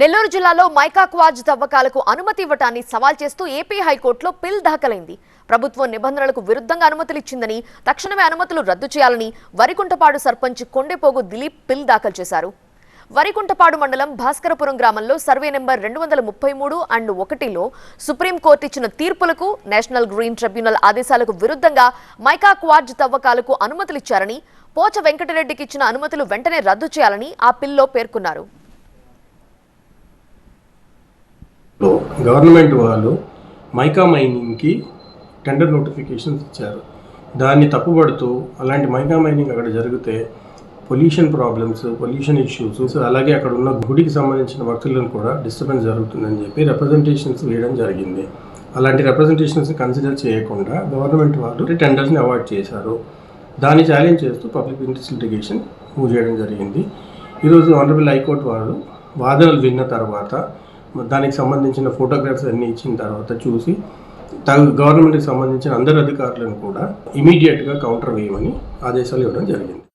నెల్లూరు జిల్లాలో mica quartz తవ్వకాలకు అనుమతి ఇవ్వటాన్ని సవాల్ చేస్తూ ఏపీ హైకోర్టులో పిల్ దాఖలైంది. ప్రభుత్వం నిబంధనలకు విరుద్ధంగా అనుమతులు ఇచ్చిందని తక్షణమే అనుమతులు రద్దు చేయాలని వరికుంటపాడు సర్పంచ్ కొండెపోగు దిలీప్ పిల్ దాఖలు చేశారు. వరికుంటపాడు మండలం భాస్కరపురం గ్రామంలో సర్వే నెంబర్ రెండు వందల ముప్పై మూడు అండ్ ఒకటిలో సుప్రీంకోర్టు ఇచ్చిన తీర్పులకు నేషనల్ గ్రీన్ ట్రిబ్యునల్ ఆదేశాలకు విరుద్ధంగా మైకా క్వార్జ్ తవ్వకాలకు అనుమతులిచ్చారని పోచ వెంకటరెడ్డికి ఇచ్చిన అనుమతులు వెంటనే రద్దు చేయాలని ఆ పిల్లో పేర్కొన్నారు. గవర్నమెంట్ వాళ్ళు మైకా మైనింగ్కి టెండర్ నోటిఫికేషన్స్ ఇచ్చారు. దాన్ని తప్పుపడుతూ అలాంటి మైకా మైనింగ్ అక్కడ జరిగితే పొల్యూషన్ ప్రాబ్లమ్స్ పొల్యూషన్ ఇష్యూస్ అలాగే అక్కడ ఉన్న గుడికి సంబంధించిన భక్తులను కూడా డిస్టర్బెన్స్ జరుగుతుందని చెప్పి రిప్రజెంటేషన్స్ వేయడం జరిగింది. అలాంటి రిప్రజెంటేషన్స్ కన్సిడర్ చేయకుండా గవర్నమెంట్ వాళ్ళు టెండర్స్ని అవాయిడ్ చేశారు. దాన్ని ఛాలెంజ్ చేస్తూ పబ్లిక్ ఇంట్రెస్ట్ లిటిగేషన్ మూవ్ చేయడం జరిగింది. ఈరోజు ఆనరబుల్ హైకోర్టు వారు వాదనలు విన్న తర్వాత దానికి సంబంధించిన ఫోటోగ్రాఫ్స్ అన్నీ ఇచ్చిన తర్వాత చూసి గవర్నమెంట్కి సంబంధించిన అందరు అధికారులను కూడా ఇమీడియట్గా కౌంటర్ వేయమని ఆదేశాలు ఇవ్వడం జరిగింది.